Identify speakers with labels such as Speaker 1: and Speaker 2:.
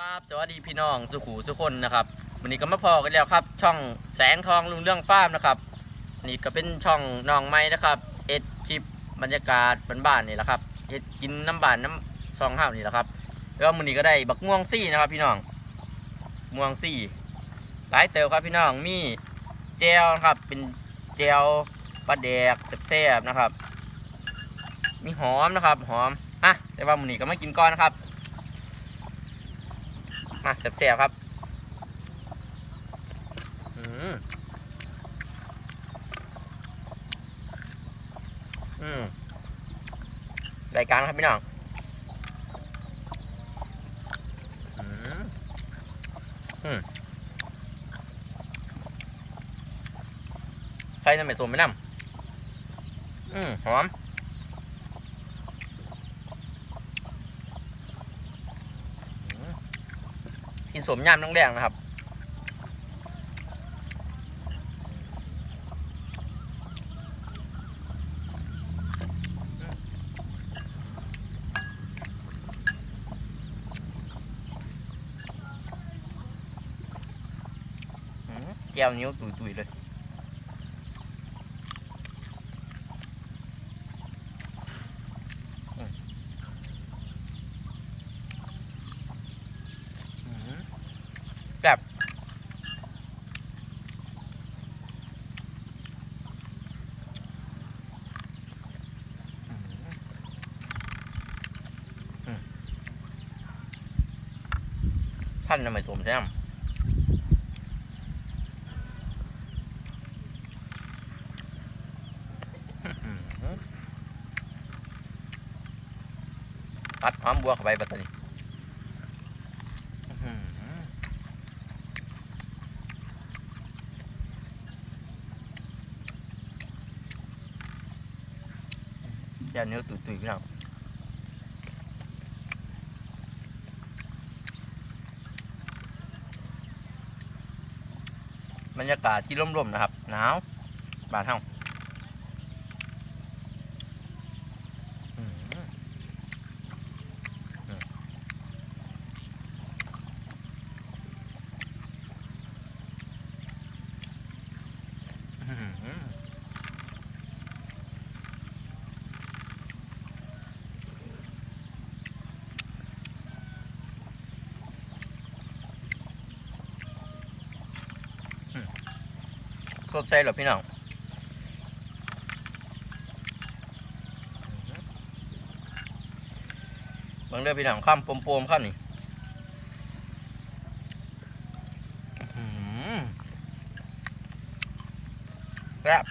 Speaker 1: ครับสวัสดีพี่น้องสุขูทุกคนนะครับวันนี้ก็มาพอกันแล้วครับ ช่องแสงทองลุงเรื่องฟาร์มนะครับนี่ก็เป็นช่องน้องไม้นะครับเอ็ดคลิปบรรยากาศบ้านๆนี่แหละครับเอ็ดกินน้ำบานน้ำซองห้าวนี่แหละครับแล้ววันนี้ก็ได้บักม่วงซี่นะครับ พี่น้องม่วงซี่หลายเติบครับพี่น้องมีเจลนะครับเป็นเจลปลาแดกแซ่บๆนะครับ มีหอมนะครับ หอมอะแต่ว่าวันนี้ก็ไม่กินก้อนนะครับ มาแซ่บๆครับอืมอืมรายการครับพี่น้องอืมอืมใครจะไม่สมไม่นำอืมหอม กินสมยามน้องแดงนะครับแก้วนิ้วตุยตุยเ rồi นิ้วตุยๆเลย อืมอืม แบบท่านทำไมสมใช่ไหมตัดความบัวเข้าไปบัดตรนี้อื้อหืออ ย่าเนื้อตุยๆพี่น้องบรรยากาศที่ร่มๆนะครับ หนาวบานเฮาอืม สดใสเหรอพี่น้องบางเรื่องพี่น้องข้ามปมๆข้ามนี่อื้อหือครับ